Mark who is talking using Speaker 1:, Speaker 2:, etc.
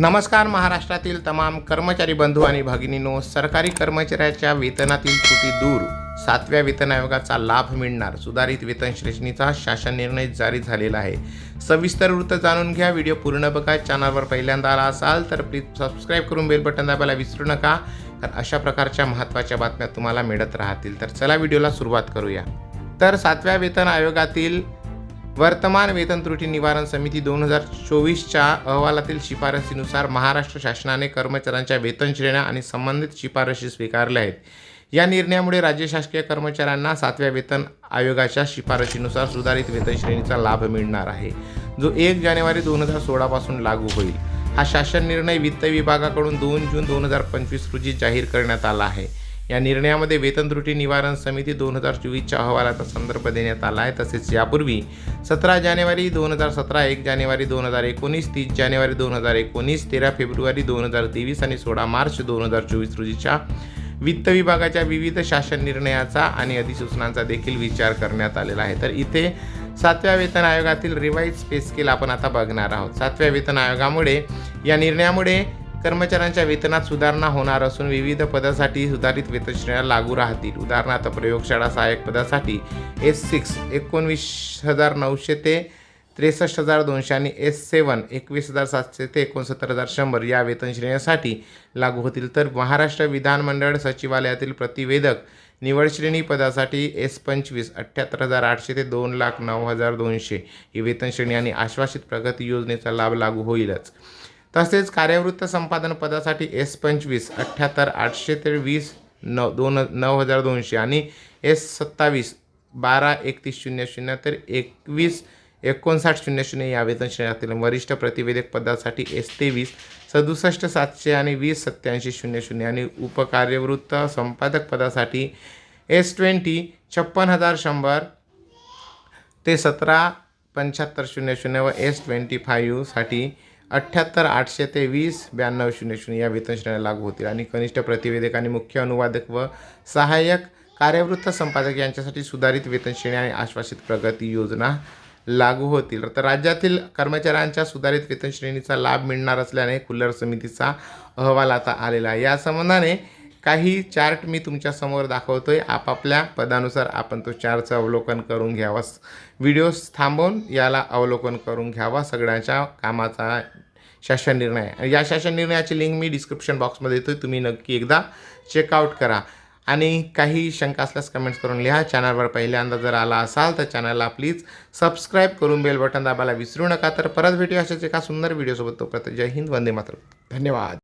Speaker 1: नमस्कार महाराष्ट्रातील तमाम कर्मचारी बंधू आणि भगिनींनो सरकारी कर्मचाऱ्याच्या वेतनातील तुटी दूर. सातव्या वेतन आयोगाचा लाभ मिळणार. सुधारित वेतन श्रेणीचा शासन निर्णय जारी झालेला आहे. सविस्तर वृत्त जाणून घ्या. व्हिडिओ पूर्ण बघा. चॅनलवर पहिल्यांदा आला असाल तर प्लीज सबस्क्राईब करून बेल बटन दाबायला विसरू नका. कारण अशा प्रकारच्या महत्त्वाच्या बातम्या तुम्हाला मिळत राहतील. तर चला व्हिडिओला सुरुवात करूया. तर सातव्या वेतन आयोगातील वर्तमान वेतन त्रुटी निवारण समिती दोन हजार चोवीसच्या अहवालातील शिफारसीनुसार महाराष्ट्र शासनाने कर्मचाऱ्यांच्या वेतन श्रेण्या आणि संबंधित शिफारशी स्वीकारल्या आहेत. या निर्णयामुळे राज्य शासकीय कर्मचाऱ्यांना सातव्या वेतन आयोगाच्या शिफारशीनुसार सुधारित वेतन श्रेणीचा लाभ मिळणार आहे जो एक जानेवारी दोन हजार सोळापासून लागू होईल. हा शासन निर्णय वित्त विभागाकडून दोन जून दोन हजार पंचवीस रोजी जाहीर करण्यात आला आहे. या निर्णयामध्ये वेतन त्रुटी निवारण समिती दोन हजार चोवीसच्या अहवालाचा संदर्भ देण्यात आला आहे. तसेच यापूर्वी सतरा जानेवारी दोन हजार सतरा एक जानेवारी दोन हजार एकोणीस तीस जानेवारी दोन हजार एकोणीस तेरा फेब्रुवारी दोन हजार तेवीस आणि सोळा मार्च दोन हजार चोवीस रोजीच्या वित्त विभागाच्या विविध शासन निर्णयाचा आणि अधिसूचनांचा देखील विचार करण्यात आलेला आहे. तर इथे सातव्या वेतन आयोगातील रिवाईज पे स्केल आपण आता बघणार आहोत. सातव्या वेतन आयोगामुळे या निर्णयामुळे कर्मचाऱ्यांच्या वेतनात सुधारणा होणार असून विविध पदासाठी सुधारित वेतनश्रेण्या लागू राहतील. उदाहरणार्थ प्रयोगशाळा सहाय्यक पदासाठी एस सिक्स एकोणवीस हजार नऊशे ते त्रेसष्ट हजार दोनशे आणि एस सेवन एकवीस हजार सातशे ते एकोणसत्तर हजार शंभर या वेतनश्रेणीसाठी लागू होतील. तर महाराष्ट्र विधानमंडळ सचिवालयातील प्रतिवेदक निवडश्रेणी पदासाठी एस पंचवीस अठ्ठ्याहत्तर हजार आठशे ते दोन लाख नऊ हजार दोनशे ही वेतनश्रेणी आणि आश्वासित प्रगती योजनेचा लाभ लागू होईलच. तसेच कार्यवृत्त संपादन पदासाठी एस पंचवीस अठ्ठ्याहत्तर आठशे ते वीस नऊ दोन नऊ हजार दोनशे आणि एस सत्तावीस बारा एकतीस शून्य शून्य तर एकवीस एकोणसाठ शून्य शून्य या वेतन श्रेण्यातील वरिष्ठ प्रतिवेदक पदासाठी एस तेवीस सदुसष्ट सातशे आणि वीस सत्याऐंशी शून्य शून्य आणि उपकार्यवृत्त संपादक पदासाठी एस ट्वेंटी छप्पन हजार शंभर ते सतरा पंच्याहत्तर शून्य शून्य व एस ट्वेंटी फाईव्हसाठी अठ्ठ्याहत्तर आठशे ते वीस ब्याण्णव शून्य शून्य या वेतन श्रेण्या लागू होतील. आणि कनिष्ठ प्रतिवेदक आणि मुख्य अनुवादक व सहाय्यक कार्यवृत्त संपादक यांच्यासाठी सुधारित वेतन आणि आश्वासित प्रगती योजना लागू होतील. तर राज्यातील कर्मचाऱ्यांच्या सुधारित वेतन श्रेणीचा लाभ मिळणार असल्याने कुल्लर समितीचा अहवाल आता आलेला आहे. या संबंधाने काही चार्ट मी तुमच्यासमोर दाखवतो आहे आपापल्या पदानुसार आपण तो चार्टचं अवलोकन करून घ्यावा. व्हिडिओ थांबवून याला अवलोकन करून घ्यावा. सगळ्यांच्या कामाचा शासन निर्णय. आणि या शासन निर्णयाची लिंक मी डिस्क्रिप्शन बॉक्समध्ये देतोय तुम्ही नक्की एकदा चेकआउट करा. आणि काही शंका असल्यास कमेंट्स करून लिहा. चॅनलवर पहिल्यांदा जर आला असाल तर चॅनलला प्लीज सबस्क्राईब करून बेल बटन दाबायला विसरू नका. तर परत भेटूया अशाच एका सुंदर व्हिडिओसोबत तोपर्यंत जय हिंद वंदे मात्र धन्यवाद.